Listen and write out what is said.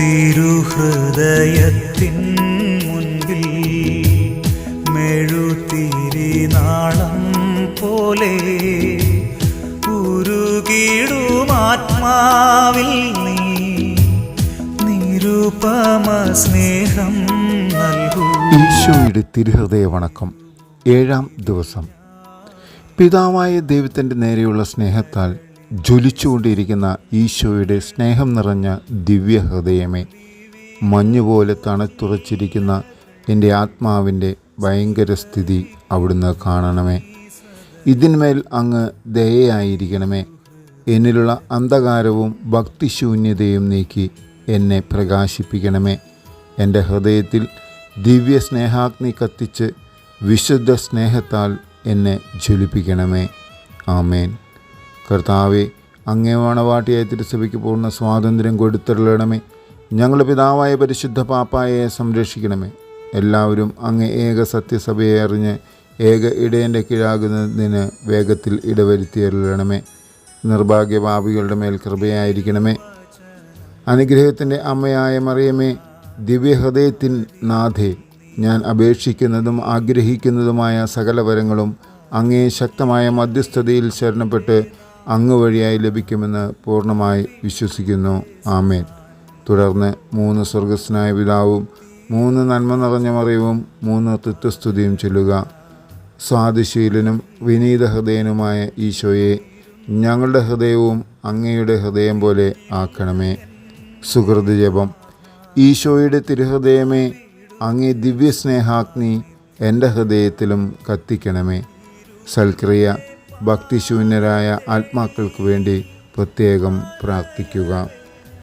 തിരുഹൃദയത്തിൻ മുൻപിൽ മെഴുതിരി നാളം പോലെ ഉരുകിടുമാത്മാവിൽ നീ. നിരുപമ സ്നേഹം നൽകൂ. ഈശോയുടെ തിരുഹൃദയ വണക്കം ഏഴാം ദിവസം. പിതാവായ ദൈവത്തിന്റെ നേരെയുള്ള സ്നേഹത്താൽ ജ്വലിച്ചുകൊണ്ടിരിക്കുന്ന ഈശോയുടെ സ്നേഹം നിറഞ്ഞ ദിവ്യഹൃദയമേ മഞ്ഞുപോലെ തണുത്തുറച്ചിരിക്കുന്ന എന്റെ ആത്മാവിന്റെ ഭയങ്കര സ്ഥിതി അവിടുന്ന് കാണണമേ. ഇതിന്മേൽ അങ്ങ് ദയയായിരിക്കണമേ. എന്നിലുള്ള അന്ധകാരവും ഭക്തിശൂന്യതയും നീക്കി എന്നെ പ്രകാശിപ്പിക്കണമേ. എന്റെ ഹൃദയത്തിൽ ദിവ്യ സ്നേഹാഗ്നി കത്തിച്ച് വിശുദ്ധ സ്നേഹത്താൽ എന്നെ ജ്വലിപ്പിക്കണമേ. ആമേൻ. കർത്താവെ അങ്ങേ വാണവാട്ടിയായി തിരുസഭയ്ക്ക് പൂർണ സ്വാതന്ത്ര്യം കൊടുത്തിടണമേ ഞങ്ങളുടെ പിതാവായ പരിശുദ്ധ പാപ്പായെ സംരക്ഷിക്കണമേ. എല്ലാവരും അങ്ങ് ഏക സത്യസഭയെ അറിഞ്ഞ് ഏക ഇടയന്റെ കീഴാകുന്നതിന് വേഗത്തിൽ ഇടവരുത്തിയരുളണമേ നിർഭാഗ്യപാപികളുടെ മേൽ കൃപയായിരിക്കണമേ. അനുഗ്രഹത്തിന്റെ അമ്മയായ മറിയമേ ദിവ്യഹൃദയത്തിൻ നാഥേ ഞാൻ അപേക്ഷിക്കുന്നതും ആഗ്രഹിക്കുന്നതുമായ സകല വരങ്ങളും അങ്ങേ ശക്തമായ മധ്യസ്ഥതയിൽ ശരണപ്പെട്ട് അങ്ങ് വഴിയായി ലഭിക്കുമെന്ന് പൂർണമായി വിശ്വസിക്കുന്നു. ആമേൻ. തുടർന്ന് മൂന്ന് സ്വർഗസ്നായ പിതാവും മൂന്ന് നന്മ നിറഞ്ഞ മറിയവും മൂന്ന് തൃത്വസ്തുതിയും ചൊല്ലുക. സ്വാതിശീലനും വിനീത ഹൃദയനുമായ ഈശോയെ ഞങ്ങളുടെ ഹൃദയവും അങ്ങയുടെ ഹൃദയം പോലെ ആക്കണമേ. സുഹൃത് ജപം. ഈശോയുടെ തിരുഹൃദയമേ അങ്ങേ ദിവ്യസ്നേഹാഗ്നി എന്റെ ഹൃദയത്തിലും കത്തിക്കണമേ. സൽക്രിയ. ഭക്തിശൂന്യരായ ആത്മാക്കൾക്ക് വേണ്ടി പ്രത്യേകം പ്രാർത്ഥിക്കുക.